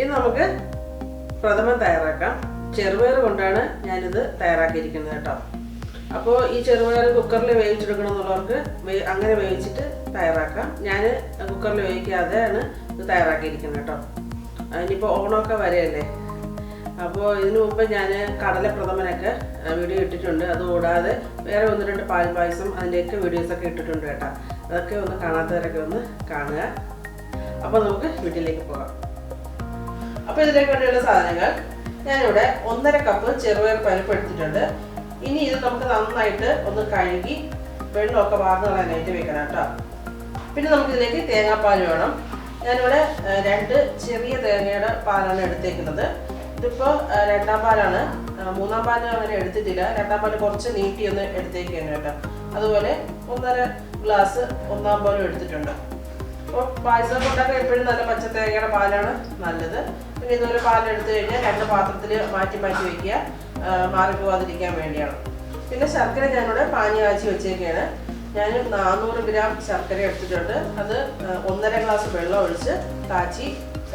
ഇനി നമുക്ക് പ്രഥമം തയ്യാറാക്കാം. ചെറുപയർ കൊണ്ടാണ് ഞാനിത് തയ്യാറാക്കിയിരിക്കുന്നത് കേട്ടോ. അപ്പോൾ ഈ ചെറുപയർ കുക്കറിൽ വേവിച്ചെടുക്കണം എന്നുള്ളവർക്ക് അങ്ങനെ വേവിച്ചിട്ട് തയ്യാറാക്കാം. ഞാൻ കുക്കറിൽ വേവിക്കാതെയാണ് ഇത് തയ്യാറാക്കിയിരിക്കുന്നത് കേട്ടോ. ഇനിയിപ്പോൾ ഓണമൊക്കെ വരെയല്ലേ? അപ്പോൾ ഇതിനു മുമ്പ് ഞാൻ കടല പ്രഥമനൊക്കെ വീഡിയോ ഇട്ടിട്ടുണ്ട്. അതുകൂടാതെ വേറെ ഒന്ന് രണ്ട് പാൽ പായസം അതിന്റെയൊക്കെ വീഡിയോസൊക്കെ ഇട്ടിട്ടുണ്ട് കേട്ടോ. അതൊക്കെ ഒന്ന് കാണാത്തവരൊക്കെ ഒന്ന് കാണുക. അപ്പോൾ നമുക്ക് വീട്ടിലേക്ക് പോകാം. അപ്പോൾ ഇതിലേക്ക് വേണ്ടിയുള്ള സാധനങ്ങൾ ഞാനിവിടെ ഒന്നര കപ്പ് ചെറുപയർ പരിപ്പ് എടുത്തിട്ടുണ്ട്. ഇനി ഇത് നമുക്ക് നന്നായിട്ട് ഒന്ന് കഴുകി വെള്ളമൊക്കെ വാർന്നു കളയാനായിട്ട് വെക്കണം കേട്ടോ. പിന്നെ നമുക്ക് ഇതിലേക്ക് തേങ്ങാപ്പാൽ വേണം. ഞാനിവിടെ രണ്ട് ചെറിയ തേങ്ങയുടെ പാലാണ് എടുത്തേക്കുന്നത്. ഇതിപ്പോൾ രണ്ടാം പാലാണ്. മൂന്നാം പാൽ അങ്ങനെ എടുത്തിട്ടില്ല. രണ്ടാം പാൽ കുറച്ച് നീട്ടി ഒന്ന് എടുത്തേക്കാണ് കേട്ടോ. അതുപോലെ ഒന്നര ഗ്ലാസ് ഒന്നാം പാലും എടുത്തിട്ടുണ്ട്. അപ്പോൾ പായസം ഉണ്ടാക്കാൻ എപ്പോഴും നല്ല പച്ച തേങ്ങയുടെ പാലാണ് നല്ലത്. പിന്നെ ഇതുപോലെ പാൽ എടുത്തു കഴിഞ്ഞാൽ രണ്ട് പാത്രത്തിൽ മാറ്റി മാറ്റി വയ്ക്കുക മാറി മാറിപ്പോവാതിരിക്കാൻ വേണ്ടിയാണ്. പിന്നെ ശർക്കര ഞാനിവിടെ പാനി കാച്ചി വെച്ചേക്കാണ്. ഞാൻ നാനൂറ് ഗ്രാം ശർക്കര എടുത്തിട്ടുണ്ട്. അത് ഒന്നര ഗ്ലാസ് വെള്ളം ഒഴിച്ച് കാച്ചി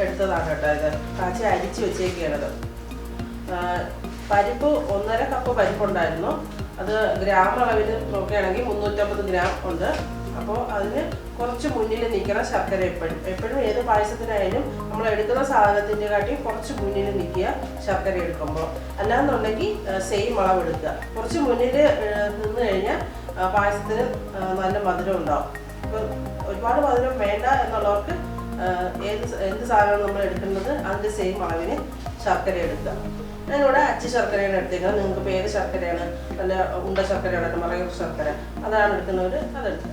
എടുത്തതാണ് കേട്ടോ ഇത്. കാച്ചി അരിച്ച് വെച്ചേക്കാണത്. പരിപ്പ് ഒന്നര കപ്പ് പരിപ്പുണ്ടായിരുന്നു. അത് ഗ്രാം അളവിൽ നോക്കുകയാണെങ്കിൽ മുന്നൂറ്റമ്പത് ഗ്രാം ഉണ്ട്. അപ്പോൾ അതിന് കുറച്ച് മുന്നിൽ നിൽക്കണം ശർക്കര എപ്പോഴും. എപ്പോഴും ഏത് പായസത്തിനായാലും നമ്മൾ എടുക്കുന്ന സാധനത്തിന്റെ കാട്ടി കുറച്ച് മുന്നിൽ നിൽക്കുക ശർക്കര എടുക്കുമ്പോൾ. അല്ലാന്നുണ്ടെങ്കിൽ സെയിം അളവ് എടുക്കുക. കുറച്ച് മുന്നിൽ നിന്ന് കഴിഞ്ഞാൽ പായസത്തിന് നല്ല മധുരം ഉണ്ടാവും. അപ്പോൾ ഒരുപാട് മധുരം വേണ്ട എന്നുള്ളവർക്ക് ഏത് എന്ത് സാധനമാണ് നമ്മൾ എടുക്കുന്നത് അതിന്റെ സെയിം അളവിന് ശർക്കര എടുക്കുക. ഞാനിവിടെ അച്ചി ശർക്കരയാണ് എടുത്തേക്കുന്നത്. നിങ്ങൾക്ക് ഏത് ശർക്കരയാണ്? നല്ല ഉണ്ട ശർക്കരയാണ് മറയൂർ ശർക്കര. അതാണ് എടുക്കുന്നവർ അതെടുക്കുക.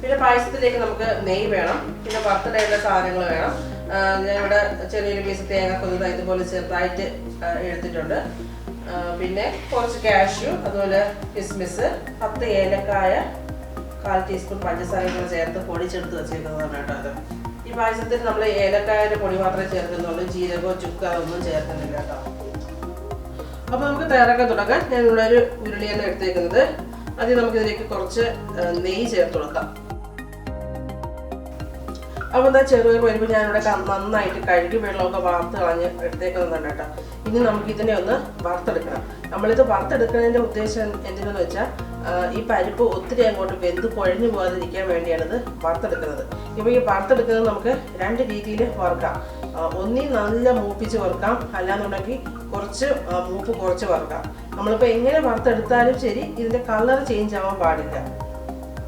പിന്നെ പായസത്തിലേക്ക് നമുക്ക് നെയ് വേണം. പിന്നെ വറുത്തിടേണ്ട സാധനങ്ങൾ വേണം. ഞാനിവിടെ ചെറിയൊരു പീസ് തേങ്ങ കൊന്നത് ഇതുപോലെ ചെറുതായിട്ട് എടുത്തിട്ടുണ്ട്. പിന്നെ കുറച്ച് കാഷ്യു അതുപോലെ കിസ്മിസ് പത്ത് ഏലക്കായ കാൽ ടീസ്പൂൺ പഞ്ചസാര കൂടെ ചേർത്ത് പൊടിച്ചെടുത്ത് വെച്ചേക്കുന്നതാണ് കേട്ടോ അത് ഈ പായസത്തിൽ നമ്മൾ ഏലക്കായയുടെ പൊടി മാത്രമേ ചേർക്കുന്നുള്ളൂ. ജീരകോ ചുക്ക് അതൊന്നും ചേർക്കുന്നില്ല കേട്ടോ. അപ്പോൾ നമുക്ക് തയ്യാറാക്കാൻ തുടങ്ങാം. ഞാൻ ഇവിടെ ഒരു ഉരുളിയാണ് എടുത്തേക്കുന്നത്. ആദ്യം നമുക്ക് ഇതിലേക്ക് കുറച്ച് നെയ്യ് ചേർത്ത് കൊടുക്കാം. അപ്പോൾ എന്താ ചെറുപയർ വരുമ്പോൾ ഞാനിവിടെ നന്നായിട്ട് കഴുകി വെള്ളമൊക്കെ വാർത്ത് കളഞ്ഞ് എടുത്തേക്കുന്നതാണ് കേട്ടോ. ഇനി നമുക്ക് ഇതിനെ ഒന്ന് വറുത്തെടുക്കണം. നമ്മളിത് വറുത്തെടുക്കുന്നതിന്റെ ഉദ്ദേശം എന്തിനെന്ന് വെച്ചാൽ ഈ പരിപ്പ് ഒത്തിരി അങ്ങോട്ട് വെന്ത് കുഴഞ്ഞു പോകാതിരിക്കാൻ വേണ്ടിയാണ് ഇത് വാർത്തെടുക്കുന്നത് ഇപ്പോൾ ഈ വറുത്തെടുക്കുന്നത് നമുക്ക് രണ്ട് രീതിയിൽ വറുക്കാം. ഒന്നി നല്ല മൂപ്പിച്ച് വറുക്കാം. അല്ലാന്നുണ്ടെങ്കിൽ കുറച്ച് മൂപ്പ് കുറച്ച് വറുക്കാം. നമ്മളിപ്പോൾ എങ്ങനെ വറുത്തെടുത്താലും ശരി ഇതിന്റെ കളർ ചേഞ്ച് ആവാൻ പാടില്ല.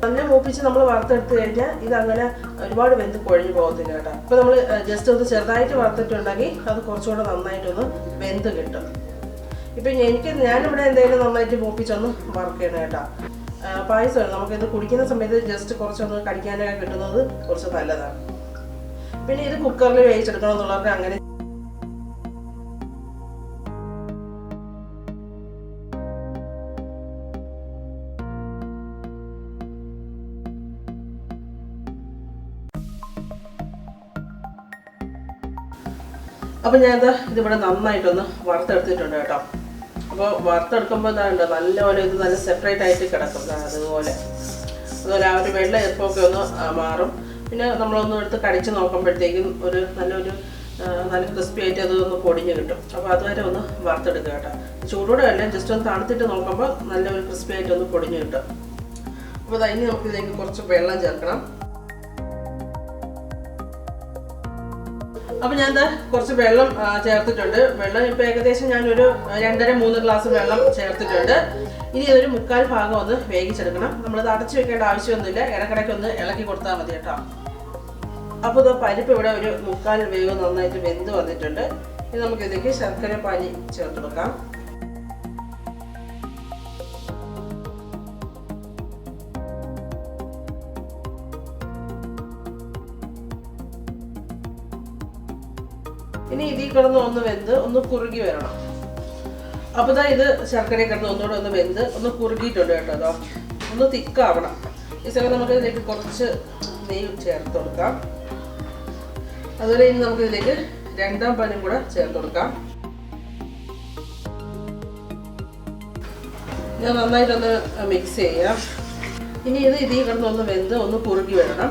നല്ല മൂപ്പിച്ച് നമ്മൾ വറുത്തെടുത്ത് കഴിഞ്ഞാൽ ഇത് അങ്ങനെ ഒരുപാട് വെന്ത് കുഴഞ്ഞു പോകത്തില്ല കേട്ടോ. അപ്പോൾ നമ്മൾ ജസ്റ്റ് ഒന്ന് ചെറുതായിട്ട് വറുത്തിട്ടുണ്ടെങ്കിൽ അത് കുറച്ചുകൂടെ നന്നായിട്ടൊന്ന് വെന്ത് കിട്ടും. ഇപ്പം എനിക്ക് ഞാനിവിടെ എന്തെങ്കിലും നന്നായിട്ട് മൂപ്പിച്ചൊന്ന് വറുക്കണം കേട്ടോ. പായസമാണ്. നമുക്കിത് കുടിക്കുന്ന സമയത്ത് ജസ്റ്റ് കുറച്ചൊന്ന് കടിക്കാനൊക്കെ കിട്ടുന്നത് കുറച്ച് നല്ലതാണ്. പിന്നെ ഇത് കുക്കറിൽ വേവിച്ചെടുക്കണം എന്നുള്ളവർക്ക് അങ്ങനെ അപ്പോൾ ഞാൻ ഇത് ഇതിവിടെ നന്നായിട്ടൊന്ന് വറുത്തെടുത്തിട്ടുണ്ട് കേട്ടോ. അപ്പോൾ വറുത്തെടുക്കുമ്പോൾ എന്താ നല്ലപോലെ ഇത് നല്ല സെപ്പറേറ്റ് ആയിട്ട് കിടക്കും. അതുപോലെ. അതുപോലെ ആ ഒരു വെള്ള എപ്പോഴൊക്കെ ഒന്ന് മാറും. പിന്നെ നമ്മളൊന്നും എടുത്ത് കടിച്ച് നോക്കുമ്പോഴത്തേക്കും ഒരു നല്ലൊരു നല്ല ക്രിസ്പി ആയിട്ട് അതൊന്ന് പൊടിഞ്ഞ് കിട്ടും. അപ്പോൾ അതുവരെ ഒന്ന് വറുത്തെടുക്കുക കേട്ടോ. ചൂടോടെ അല്ല ജസ്റ്റ് ഒന്ന് തണുത്തിട്ട് നോക്കുമ്പോൾ നല്ലൊരു ക്രിസ്പി ആയിട്ട് ഒന്ന് പൊടിഞ്ഞ് കിട്ടും. അപ്പോൾ അതിന് നമുക്ക് ഇതിലേക്ക് കുറച്ച് വെള്ളം ചേർക്കണം. അപ്പൊ ഞാൻ കുറച്ച് വെള്ളം ചേർത്തിട്ടുണ്ട്. വെള്ളം ഇപ്പൊ ഏകദേശം ഞാനൊരു രണ്ടര മൂന്ന് ഗ്ലാസ് വെള്ളം ചേർത്തിട്ടുണ്ട്. ഇനി ഒരു മുക്കാൽ ഭാഗം ഒന്ന് വേവിച്ചെടുക്കണം. നമ്മൾ അടച്ചു വെക്കേണ്ട ആവശ്യമൊന്നുമില്ല. ഇടക്കിടയ്ക്ക് ഒന്ന് ഇളക്കി കൊടുത്താൽ മതി കേട്ടോ. അപ്പോൾ ഇത് പരിപ്പ് ഇവിടെ ഒരു മുക്കാൽ വേവ് നന്നായിട്ട് വെന്ത് വന്നിട്ടുണ്ട്. ഇനി നമുക്ക് ഇതിലേക്ക് ശർക്കര പാനി ചേർത്ത് കൊടുക്കാം. ഇനി ഇതിൽ കിടന്ന് ഒന്ന് വെന്ത് ഒന്ന് കുറുകി വരണം. അപ്പോൾ ഇതാ ഇത് ശർക്കര കിടന്ന് ഒന്നുകൂടെ ഒന്ന് വെന്ത് ഒന്ന് കുറുകിയിട്ടുണ്ട് കേട്ടോ ഒന്ന് തിക്കാവണം. ഈ സമയം നമുക്ക് ഇതിലേക്ക് കുറച്ച് നെയ്യ് ചേർത്ത് കൊടുക്കാം. അതുപോലെ ഇനി നമുക്ക് ഇതിലേക്ക് രണ്ടാം പനും കൂടെ ചേർത്ത് കൊടുക്കാം. ഞാൻ നന്നായിട്ടൊന്ന് മിക്സ് ചെയ്യാം. ഇനി ഇത് ഇതിൽ കിടന്ന് ഒന്ന് വെന്ത് ഒന്ന് കുറുകി വരണം.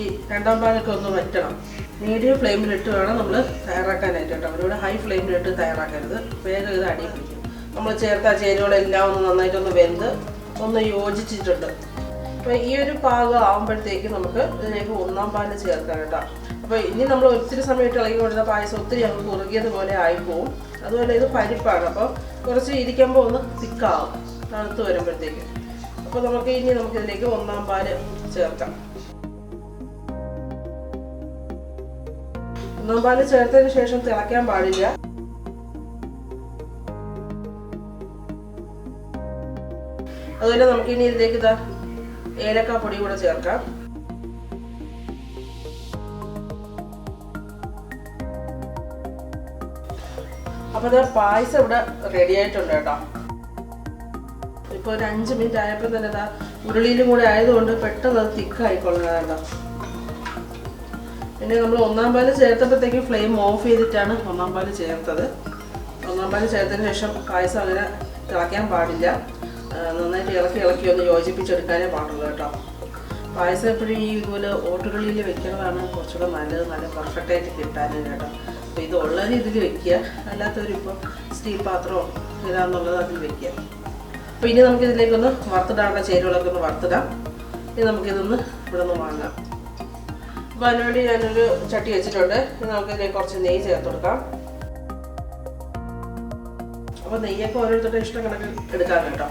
ഈ രണ്ടാം പാലൊക്കെ ഒന്ന് വറ്റണം. മീഡിയം ഫ്ലെയിമിലിട്ട് വേണം നമ്മൾ തയ്യാറാക്കാനായിട്ട് കേട്ടോ. ഇവിടെ ഹൈ ഫ്ലെയിമിലിട്ട് തയ്യാറാക്കരുത്. വേഗം ഇത് അടിപ്പിക്കും നമ്മൾ ചേർത്ത ചേരുവകളെല്ലാം ഒന്ന് നന്നായിട്ടൊന്ന് വെന്ത് ഒന്ന് യോജിച്ചിട്ടുണ്ട്. അപ്പോൾ ഈ ഒരു പാകം ആകുമ്പോഴത്തേക്ക് നമുക്ക് ഇതിലേക്ക് ഒന്നാം പാൽ ചേർക്കാം കേട്ടോ. അപ്പോൾ ഇനി നമ്മൾ ഒത്തിരി സമയത്ത് ഇളകി കൊടുത്ത പായസം ഒത്തിരി അങ്ങ് കുറുകിയത് പോലെ ആയിപ്പോവും. അതുപോലെ ഇത് പരിപ്പാണ്. അപ്പോൾ കുറച്ച് ഇരിക്കുമ്പോൾ ഒന്ന് തിക്കാവും. തണുത്ത് വരുമ്പോഴത്തേക്ക്. അപ്പോൾ നമുക്ക് ഇനി നമുക്കിതിലേക്ക് ഒന്നാം പാൽ ചേർക്കാം. ഒന്നാം പാൽ ചേർത്തതിന് ശേഷം തിളയ്ക്കാൻ പാടില്ല. അതുപോലെ നമുക്ക് ഇനി ഇതിലേക്ക് ഇതാ ഏലക്ക പൊടി കൂടെ ചേർക്കാം. അപ്പൊ ഇത് പായസം ഇവിടെ റെഡി ആയിട്ടുണ്ട് കേട്ടോ. ഇപ്പൊ ഒരു അഞ്ച് മിനിറ്റ് ആയപ്പോൾ തന്നെ ഇതാ ഉരുളിയിലും കൂടെ ആയതുകൊണ്ട് പെട്ടെന്ന് അത് തിക്കായിക്കൊള്ളുന്നതാണ്ടോ പിന്നെ നമ്മൾ ഒന്നാം പാൽ ചേർത്തപ്പോഴത്തേക്കും ഫ്ലെയിം ഓഫ് ചെയ്തിട്ടാണ് ഒന്നാം പാൽ ചേർത്തത്. ഒന്നാം പാൽ ചേർത്തതിന് ശേഷം പായസം അങ്ങനെ തിളയ്ക്കാൻ പാടില്ല. നന്നായിട്ട് ഇളക്കി ഇളക്കി ഒന്ന് യോജിപ്പിച്ചെടുക്കാനേ പാടുള്ളൂ കേട്ടോ. പായസം എപ്പോഴും ഈ ഇതുപോലെ ഓട്ടുകളിൽ വെക്കുന്നതാണ് കുറച്ചുകൂടെ നല്ലത്. നല്ല പെർഫെക്റ്റ് ആയിട്ട് കിട്ടാനും കേട്ടോ. അപ്പോൾ ഇത് ഉള്ളത് ഇതിൽ വെക്കുക. അല്ലാത്തവരിപ്പോൾ സ്റ്റീൽ പാത്രമോ ഇതാണെന്നുള്ളത് അതിൽ വെക്കുക. അപ്പോൾ ഇനി നമുക്കിതിലേക്കൊന്ന് വറുത്തിടാനുള്ള ചേരുവകളൊക്കെ ഒന്ന് വറുത്തിടാം. ഇനി നമുക്കിതൊന്ന് ഇവിടെ നിന്ന് വാങ്ങാം. അപ്പോൾ അതിനുവേണ്ടി ഞാനൊരു ചട്ടി വെച്ചിട്ടുണ്ട്. നമുക്ക് ഇതിലേക്ക് കുറച്ച് നെയ്യ് ചേർത്ത് കൊടുക്കാം. അപ്പോൾ നെയ്യൊക്കെ ഓരോരുത്തരുടെ ഇഷ്ടം കണക്ക് എടുക്കാം കേട്ടോ.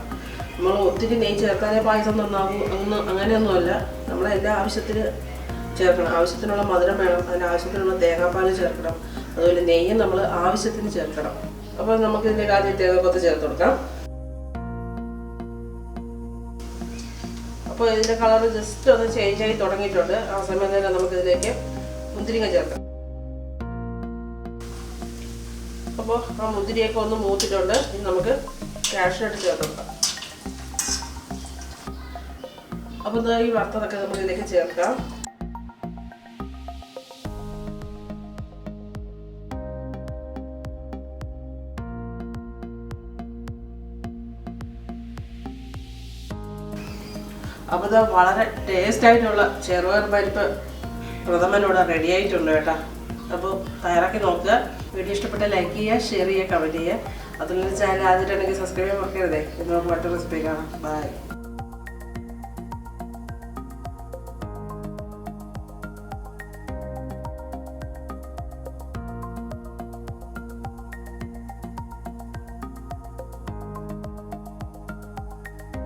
നമ്മൾ ഒത്തിരി നെയ്യ് ചേർക്കാതെ പായസം നന്നാകും. അങ്ങ് അങ്ങനെയൊന്നുമല്ല. നമ്മളെ എല്ലാ ആവശ്യത്തിന് ചേർക്കണം. ആവശ്യത്തിനുള്ള മധുരം വേണം. അതിന് ആവശ്യത്തിനുള്ള തേങ്ങാപ്പാൽ ചേർക്കണം. അതുപോലെ നെയ്യും നമ്മൾ ആവശ്യത്തിന് ചേർക്കണം. അപ്പോൾ നമുക്ക് ഇതിലേക്ക് ആദ്യം തേങ്ങാക്കൊത്ത് ചേർത്ത് കൊടുക്കാം. അപ്പോൾ ഇതിന്റെ കളർ ജസ്റ്റ് ഒന്ന് ചേഞ്ച് ആയി തുടങ്ങിയിട്ടുണ്ട്. ആ സമയം തന്നെ നമുക്കിതിലേക്ക് മുന്തിരിങ്ങ ചേർക്കാം. അപ്പോൾ ആ മുന്തിരിയൊക്കെ ഒന്ന് മൂത്തിട്ടുണ്ട്. ഇനി നമുക്ക് കാഷ്നട്ട് ചേർത്ത് അപ്പോൾ ഈ വറുത്തതൊക്കെ നമുക്ക് ഇതിലേക്ക് ചേർക്കാം. അപ്പോൾ ഇത് വളരെ ടേസ്റ്റ് ആയിട്ടുള്ള ചെറുപയർ പരിപ്പ് പ്രഥമനോട് റെഡി ആയിട്ടുണ്ട് കേട്ടോ. അപ്പോൾ തയ്യാറാക്കി നോക്കുക. വീഡിയോ ഇഷ്ടപ്പെട്ട ലൈക്ക് ചെയ്യുക ഷെയർ ചെയ്യുക കമന്റ് ചെയ്യുക. അതുപോലെ ചാനൽ ആദ്യമായിട്ടുണ്ടെങ്കിൽ സബ്സ്ക്രൈബ് ചെയ്യാൻ മറക്കരുതേ. നമുക്ക് മറ്റൊരു റെസിപ്പി കാണാം. ബൈ